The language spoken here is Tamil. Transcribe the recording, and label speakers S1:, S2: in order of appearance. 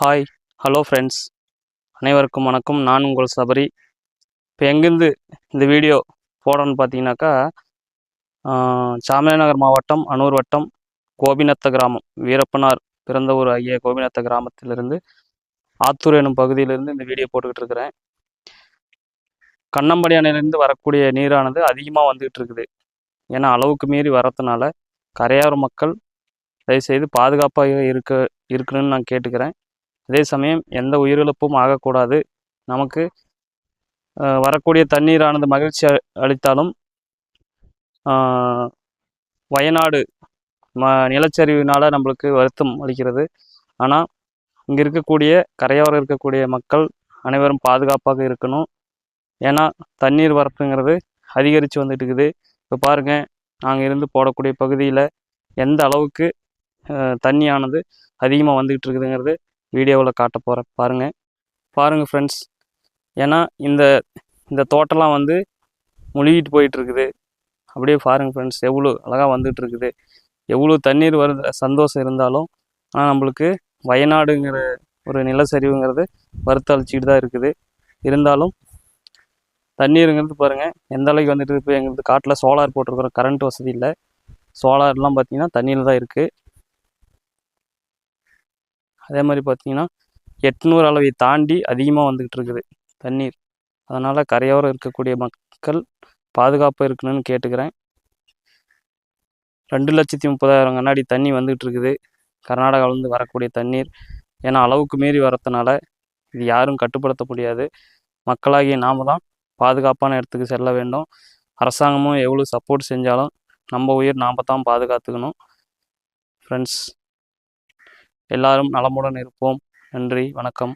S1: ஹாய் ஹலோ ஃப்ரெண்ட்ஸ் அனைவருக்கும் வணக்கம். நான் உங்கள் சபரி. இப்போ எங்கேருந்து இந்த வீடியோ போடுறோன்னு பார்த்தீங்கன்னாக்கா சாமராஜநகர் மாவட்டம் அனூர் வட்டம் கோபிநத்த கிராமம். வீரப்பனார் பிறந்த ஊர் ஆகிய கோபிநத்த கிராமத்திலிருந்து ஆத்தூர் எனும் பகுதியிலிருந்து இந்த வீடியோ போட்டுக்கிட்டு இருக்கிறேன். கண்ணம்படி அணையிலேருந்து வரக்கூடிய நீரானது அதிகமாக வந்துக்கிட்டு இருக்குது. ஏன்னா அளவுக்கு மீறி வரதுனால கரையாறு மக்கள் தயவுசெய்து பாதுகாப்பாக இருக்க இருக்கணும்னு நான் கேட்டுக்கிறேன். அதே சமயம் எந்த உயிரிழப்பும் ஆகக்கூடாது. நமக்கு வரக்கூடிய தண்ணீரானது மகிழ்ச்சி அ- அளித்தாலும் வயநாடு ம நிலச்சரிவினால் நம்மளுக்கு வருத்தம் அளிக்கிறது. ஆனால் இங்கே இருக்கக்கூடிய கரையோரம் இருக்கக்கூடிய மக்கள் அனைவரும் பாதுகாப்பாக இருக்கணும். ஏன்னா தண்ணீர் வரப்புங்கிறது அதிகரித்து வந்துட்டு இருக்குது இப்போ பாருங்கள் நாங்கள் இருந்து போடக்கூடிய பகுதியில் எந்த அளவுக்கு தண்ணியானது அதிகமாக வந்துக்கிட்டு இருக்குதுங்கிறது வீடியோவில் காட்ட போகிறேன் பாருங்கள் பாருங்கள் ஃப்ரெண்ட்ஸ் ஏன்னா இந்த இந்த தோட்டம்லாம் வந்து முழுகிட்டு போயிட்டுருக்குது. அப்படியே பாருங்கள் ஃப்ரெண்ட்ஸ் எவ்வளோ அழகாக வந்துட்டு இருக்குது எவ்வளோ தண்ணீர் வருது. சந்தோஷம் இருந்தாலும் ஆனால் நம்மளுக்கு வயநாடுங்கிற ஒரு நிலச்சரிவுங்கிறது வருத்தளிச்சிக்கிட்டு தான் இருக்குது. இருந்தாலும் தண்ணீருங்கிறது பாருங்கள் எந்த அளவுக்கு வந்துட்டு இப்போ எங்களுக்கு காட்டில் சோலார் போட்டிருக்கிறோம் கரண்ட் வசதி இல்லை. சோலார்லாம் பார்த்திங்கன்னா தண்ணியில் தான் இருக்குது அதே மாதிரி பார்த்தீங்கன்னா எட்நூறு அளவை தாண்டி அதிகமாக வந்துக்கிட்டு இருக்குது தண்ணீர். அதனால் கரையோரம் இருக்கக்கூடிய மக்கள் பாதுகாப்பாக இருக்கணும்னு கேட்டுக்கிறேன். ரெண்டு லட்சத்தி முப்பதாயிரம் கண்ணாடி தண்ணி வந்துகிட்டு இருக்குது. கர்நாடகாவிலேருந்து வரக்கூடிய தண்ணீர். ஏன்னா அளவுக்கு மீறி வரத்துனால இது யாரும் கட்டுப்படுத்த முடியாது. மக்களாகிய நாம தான் பாதுகாப்பான இடத்துக்கு செல்ல வேண்டும். அரசாங்கமும் எவ்வளோ சப்போர்ட் செஞ்சாலும் நம்ம உயிர் நாம் தான் பாதுகாத்துக்கணும். ஃப்ரெண்ட்ஸ் எல்லாரும் நலமுடன் இருப்போம். நன்றி வணக்கம்.